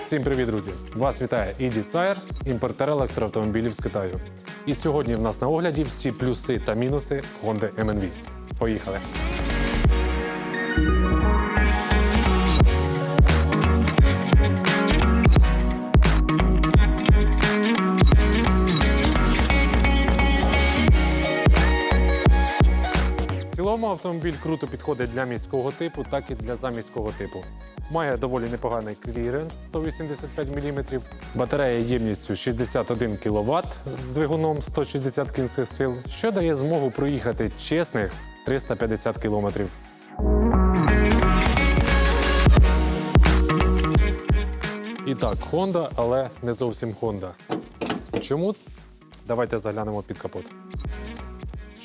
Всім привіт, друзі! Вас вітає Іді Сайер, імпортер електроавтомобілів з Китаю. І сьогодні в нас на огляді всі плюси та мінуси Honda MNV. Поїхали! Автомобіль круто підходить для міського типу, так і для заміського типу. Має доволі непоганий кліренс 185 мм, батарея ємністю 61 кВт з двигуном 160 кінських сил, що дає змогу проїхати чесних 350 км. І так, Honda, але не зовсім Honda. Чому? Давайте заглянемо під капот.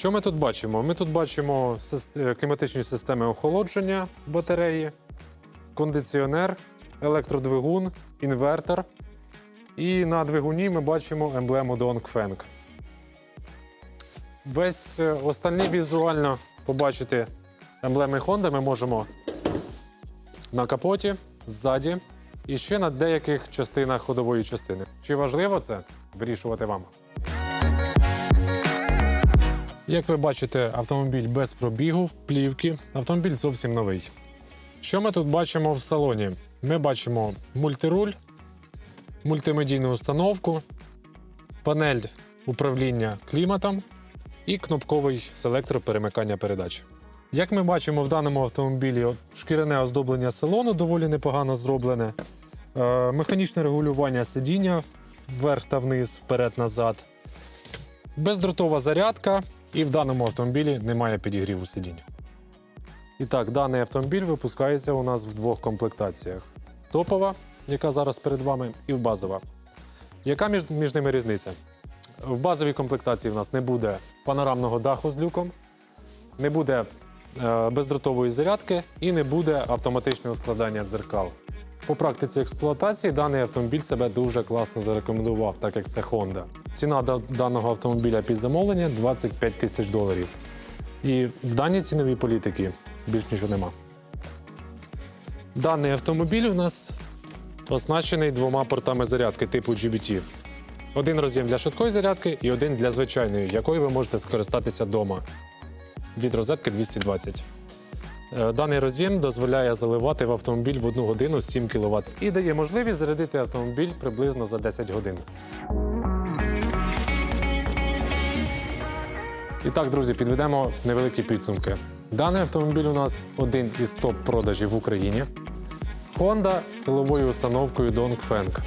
Що ми тут бачимо? Ми тут бачимо е, кліматичні системи охолодження батареї, кондиціонер, електродвигун, інвертор. І на двигуні ми бачимо емблему Dongfeng. Весь е, остальний візуально побачити емблеми Honda ми можемо на капоті, ззаді і ще на деяких частинах ходової частини. Чи важливо це? Вирішувати вам. Як ви бачите, автомобіль без пробігу, плівки. Автомобіль зовсім новий. Що ми тут бачимо в салоні? Ми бачимо мультируль, мультимедійну установку, панель управління кліматом і кнопковий селектор перемикання передач. Як ми бачимо в даному автомобілі, шкіряне оздоблення салону доволі непогано зроблене, е, механічне регулювання сидіння вверх та вниз, вперед-назад, бездротова зарядка, і в даному автомобілі немає підігріву сидінь. І так, даний автомобіль випускається у нас в двох комплектаціях: топова, яка зараз перед вами, і в базова. Яка між, між ними різниця? В базовій комплектації в нас не буде панорамного даху з люком, не буде е, бездротової зарядки і не буде автоматичного складання дзеркал. По практиці експлуатації даний автомобіль себе дуже класно зарекомендував, так як це Honda. Ціна даного автомобіля під замовлення 25 тисяч доларів. І в даній ціновій політики більш нічого нема. Даний автомобіль у нас оснащений двома портами зарядки типу GBT. Один роз'єм для швидкої зарядки і один для звичайної, якою ви можете скористатися вдома від розетки 220. Е, Даний роз'єм дозволяє заливати в автомобіль в 1 годину 7 кВт і дає можливість зарядити автомобіль приблизно за 10 годин. І так, друзі, підведемо невеликі підсумки. Даний автомобіль у нас один із топ-продажів в Україні. Honda з силовою установкою Dongfeng.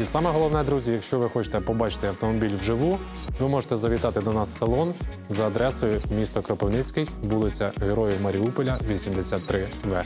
І саме головне, друзі, якщо ви хочете побачити автомобіль вживу, ви можете завітати до нас в салон за адресою місто Кропивницький, вулиця Героїв Маріуполя, 83В.